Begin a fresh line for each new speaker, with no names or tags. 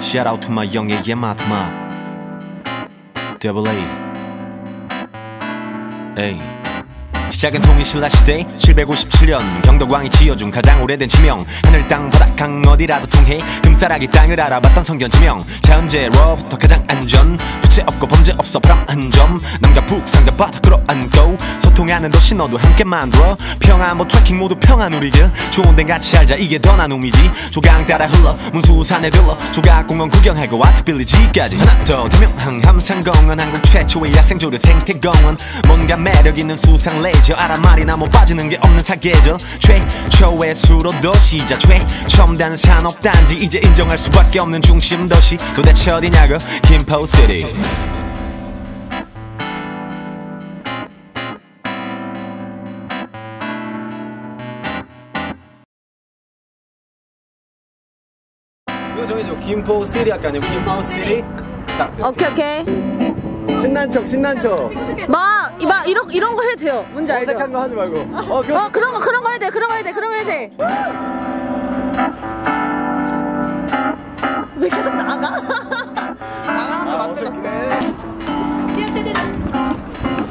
Shout out to my young yeah 마트마 Double A. A. 시작은 통일신라 시대 757년. 경덕왕이 지어준 가장 오래된 지명. 하늘 땅 바다 강 어디라도 통해. 금싸라기 땅을 알아봤던 성견 지명. 자 현재로부터 가장 안전 부채 없고 범죄 없어 바람 한점. 남과 북 상대 바다 끌어안고 소통하는 도시 너도 함께 만들어. 평안 뭐 트래킹 모두 평안 우리 길 좋은 데 같이 알자 이게 더 나눔이지. 조강 따라 흘러 문수산에 들러. 조각 공원 구경하고 아트 빌리지까지. 하나 더 대명항 함산공원. 한국 최초의 야생조류 생태공원. 뭔가 매력 있는 수상 레이저. 알아 말이나 못 빠지는 게 없는 사계절. 최초의 수로도 시작. 최첨단 산업단지. 이제 인정할 수밖에 없는 중심 도시. 도대체 어디냐고? 김포시티
이거 정해줘. 김포 시리 아까 아니고 김포 시리? 딱. 이렇게.
오케이 오케이.
신난 척 신난
척막막 이런 이런 거 해도 돼요. 문제 알죠?
어색한 거 하지 말고. 어, 그
어 그런 거 그런 거 해야 돼. 그런 거 해야 돼. 그런 거 해야 돼. 왜 계속 나가? ってます。